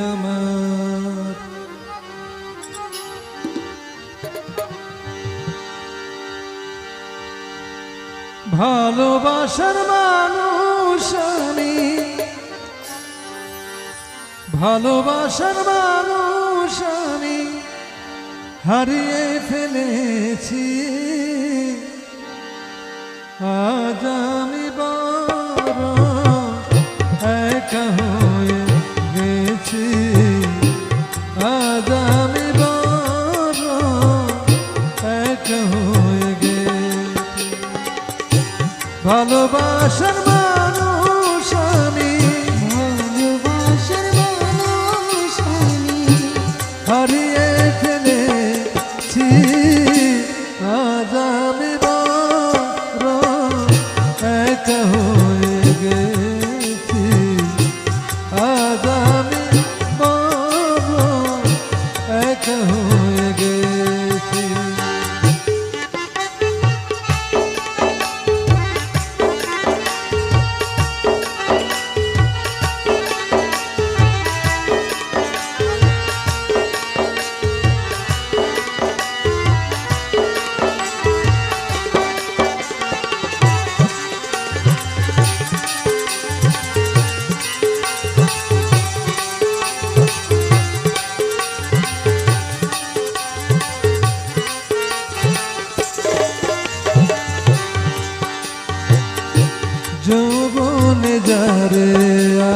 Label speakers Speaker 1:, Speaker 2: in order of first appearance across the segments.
Speaker 1: আমার। ভালোবাসার মানুষ আমি। ভালোবাসার মানুষ আমি। হারিয়ে ফেলেছি। আজ আমি একা হয়ে গেছি। আজ আমি একা হয়ে গেছি। ভালোবাসার মানুষ আমি।
Speaker 2: ভালোবাসার মানুষ আমি।
Speaker 1: হারিয়ে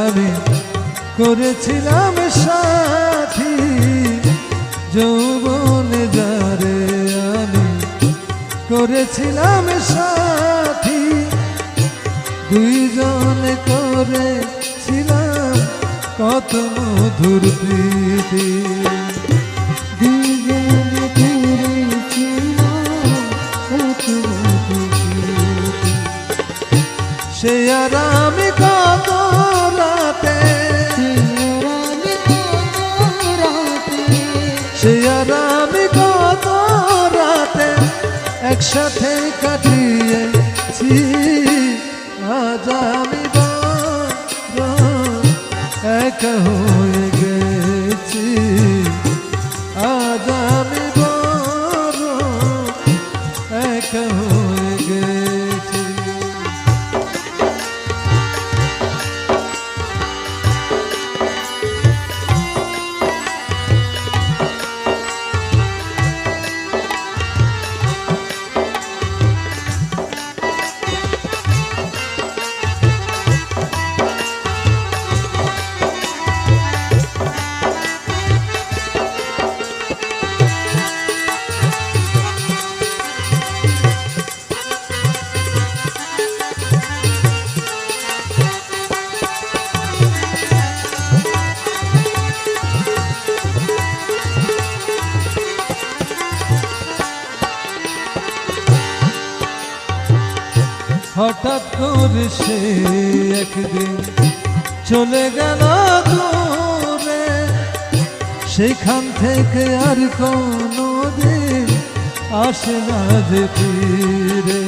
Speaker 1: আমি করেছিলাম সাথী যৌবনে যারে আমি করেছিলাম সাথী। দুইজনে করেছিলাম কত মধুর প্রীতি। সে আর আমি কত একসাথে কাটিয়েছি। হঠাৎ করে সে একদিন চলে গেল দূরে। সেখান থেকে আর কোনো দিন আসে না যে ফিরে।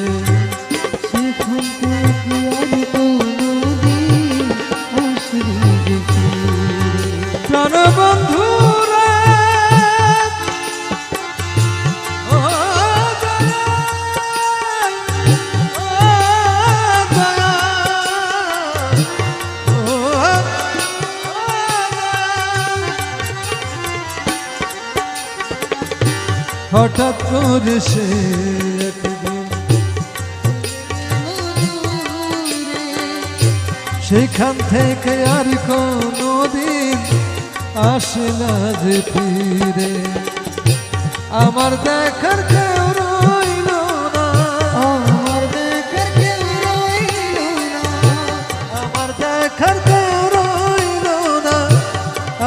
Speaker 2: সেখান থেকে আর
Speaker 1: হঠাৎ করে সে সেখান থেকে আর কোনো দিন আসে না যে ফিরে। আমার দেখার কেউ রইল না।
Speaker 2: আমার দেখার কেউ রইল না।
Speaker 1: আমার দেখার কেউ রইল না।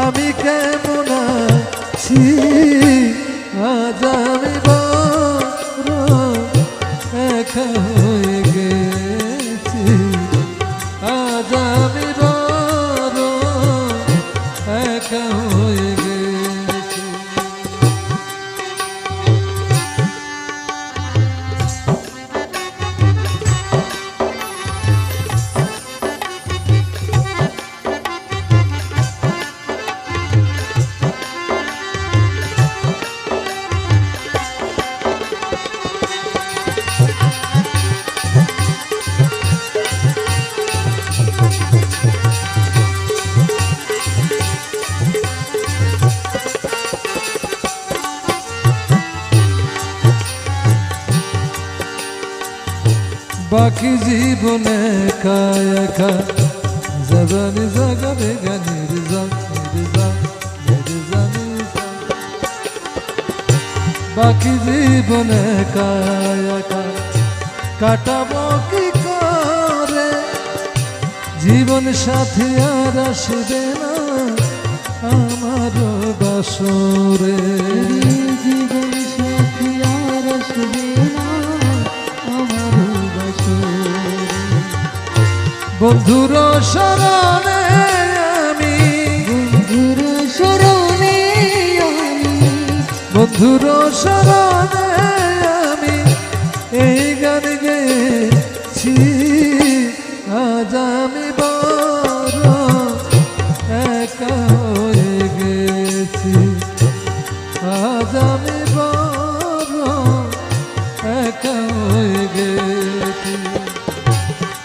Speaker 1: আমি কেমন আছি? আজ বাকি জীবনে একা একা জবানি জাগাবে গানির জান বাকি জীবনে একা একা কাটাবো কি করে জীবন সাথী আর আসবে না আমার বাসরে বন্ধুর শরণে আমি,
Speaker 2: বন্ধুর স্মরণে আমি,
Speaker 1: বন্ধুর শরণে আমি এই গান গেছি আজ আমি গেছি। আজ আমি বড় একা হয়ে গেছি।